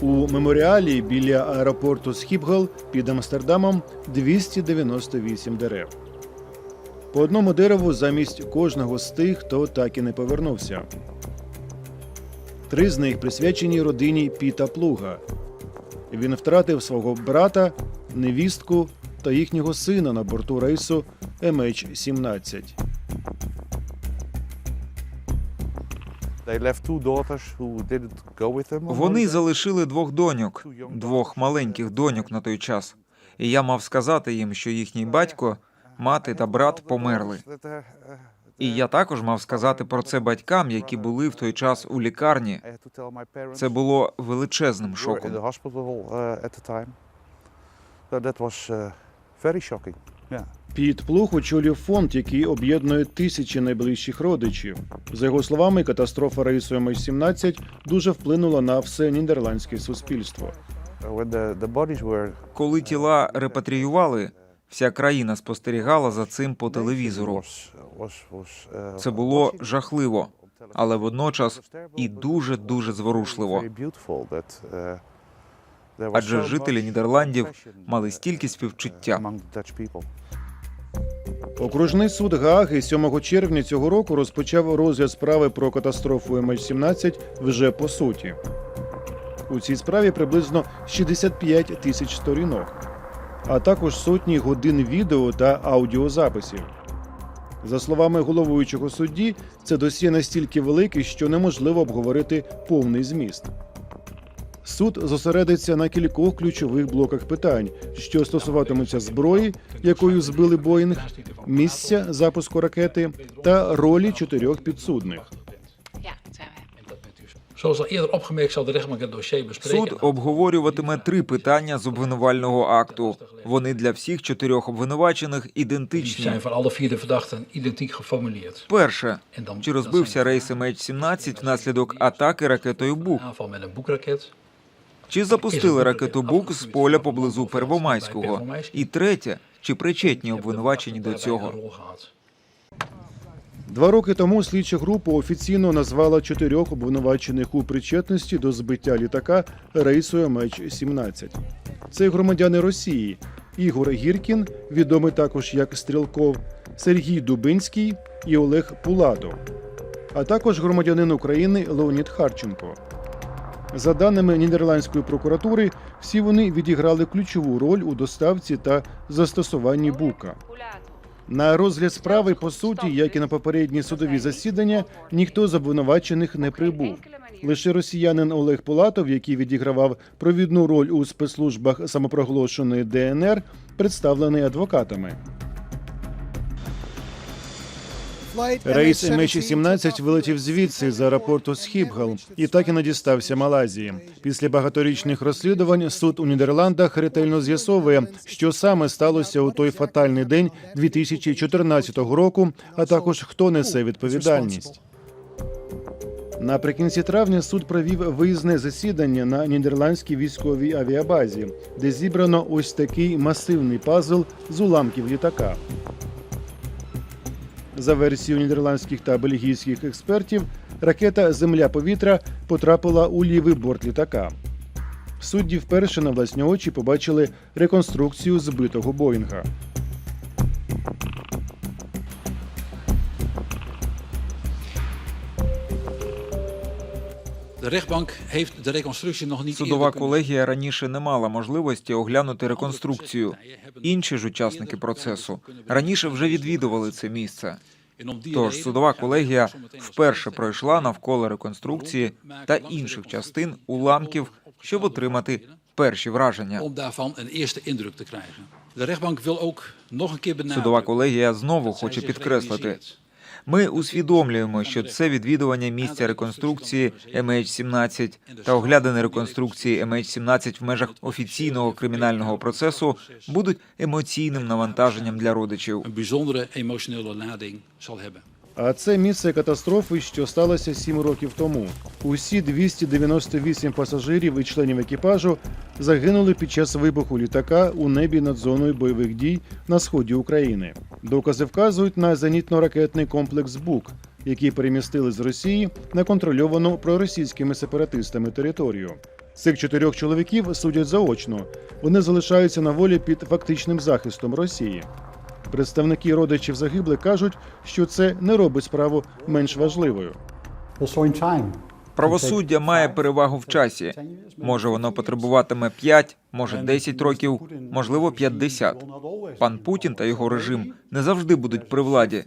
У меморіалі біля аеропорту Схіпгал під Амстердамом 298 дерев. По одному дереву замість кожного з тих, хто так і не повернувся. Три з них присвячені родині Піта Плуга. Він втратив свого брата, невістку та їхнього сина на борту рейсу MH17. Вони залишили двох доньок, двох маленьких доньок на той час. І я мав сказати їм, що їхній батько, мати та брат померли. І я також мав сказати про це батькам, які були в той час у лікарні. Це було величезним шоком. uh, that was uh, very shocking. Yeah. Піт Плуг очолював фонд, який об'єднує тисячі найближчих родичів. За його словами, катастрофа рейсу MH17 дуже вплинула на все нідерландське суспільство. Коли тіла репатріювали, вся країна спостерігала за цим по телевізору. Це було жахливо, але водночас і дуже дуже зворушливо. Адже жителі Нідерландів мали стільки співчуття. Окружний суд Гааги 7 червня цього року розпочав розгляд справи про катастрофу MH17 вже по суті. У цій справі приблизно 65 тисяч сторінок, а також сотні годин відео та аудіозаписів. За словами головуючого судді, це досьє настільки велике, що неможливо обговорити повний зміст. Суд зосередиться на кількох ключових блоках питань, що стосуватимуться зброї, якою збили Боїнг, місця запуску ракети та ролі чотирьох підсудних. Суд обговорюватиме три питання з обвинувального акту. Вони для всіх чотирьох обвинувачених ідентичні. Перше, чи розбився рейс MH17 внаслідок атаки ракетою Бук? Чи запустили ракету Бук з поля поблизу Первомайського? І третє, чи причетні обвинувачені до цього? Два роки тому слідча група офіційно назвала чотирьох обвинувачених у причетності до збиття літака рейсу MH17. Це громадяни Росії Ігор Гіркін, відомий також як Стрілков, Сергій Дубинський і Олег Пуладо, а також громадянин України Леонід Харченко. За даними нідерландської прокуратури, всі вони відіграли ключову роль у доставці та застосуванні бука. На розгляд справи по суті, як і на попередні судові засідання, ніхто з обвинувачених не прибув. Лише росіянин Олег Полатов, який відігравав провідну роль у спецслужбах самопроголошеної ДНР, представлений адвокатами. Рейс MH17 вилетів звідси з аеропорту Схіпгал і так і не дістався Малайзії. Після багаторічних розслідувань суд у Нідерландах ретельно з'ясовує, що саме сталося у той фатальний день 2014 року, а також хто несе відповідальність. Наприкінці травня суд провів виїзне засідання на нідерландській військовій авіабазі, де зібрано ось такий масивний пазл з уламків літака. За версією нідерландських та бельгійських експертів, ракета Земля-повітря потрапила у лівий борт літака. Судді вперше на власні очі побачили реконструкцію збитого Боїнга. Судова eerder колегія раніше не мала можливості оглянути реконструкцію. Інші ж учасники процесу раніше вже відвідували це місце. Тож судова колегія вперше пройшла навколо реконструкції та інших частин уламків, щоб отримати перші враження. Судова колегія знову хоче підкреслити. Ми усвідомлюємо, що це відвідування місця реконструкції MH17 та оглядини реконструкції MH17 в межах офіційного кримінального процесу будуть емоційним навантаженням для родичів. А це місце катастрофи, що сталося сім років тому. Усі 298 пасажирів і членів екіпажу загинули під час вибуху літака у небі над зоною бойових дій на сході України. Докази вказують на зенітно-ракетний комплекс БУК, який перемістили з Росії на контрольовану проросійськими сепаратистами територію. Цих чотирьох чоловіків судять заочно. Вони залишаються на волі під фактичним захистом Росії. Представники родичів загиблих кажуть, що це не робить справу менш важливою. Правосуддя має перевагу в часі. Може, воно потребуватиме 5, може 10 років, можливо, 50. Пан Путін та його режим не завжди будуть при владі.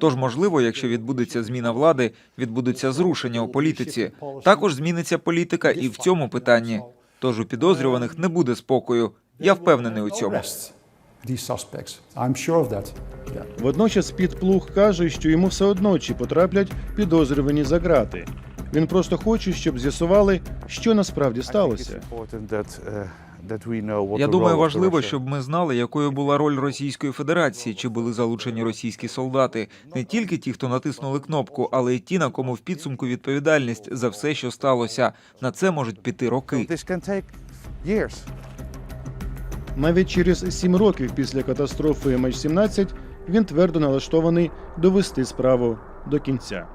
Тож, можливо, якщо відбудеться зміна влади, відбудуться зрушення у політиці. Також зміниться політика і в цьому питанні. Тож у підозрюваних не буде спокою. Я впевнений у цьому. These suspects. I'm sure of that. Yeah. Водночас підплуг каже, що йому все одно чи потраплять підозрювані за ґрати. Він просто хоче, щоб з'ясували, що насправді сталося. uh, Я думаю, важливо, щоб ми знали, якою була роль Російської Федерації, чи були залучені російські солдати, не тільки ті, хто натиснули кнопку, але й ті, на кому в підсумку відповідальність за все, що сталося. На це можуть піти роки. Навіть через сім років після катастрофи MH17 він твердо налаштований довести справу до кінця.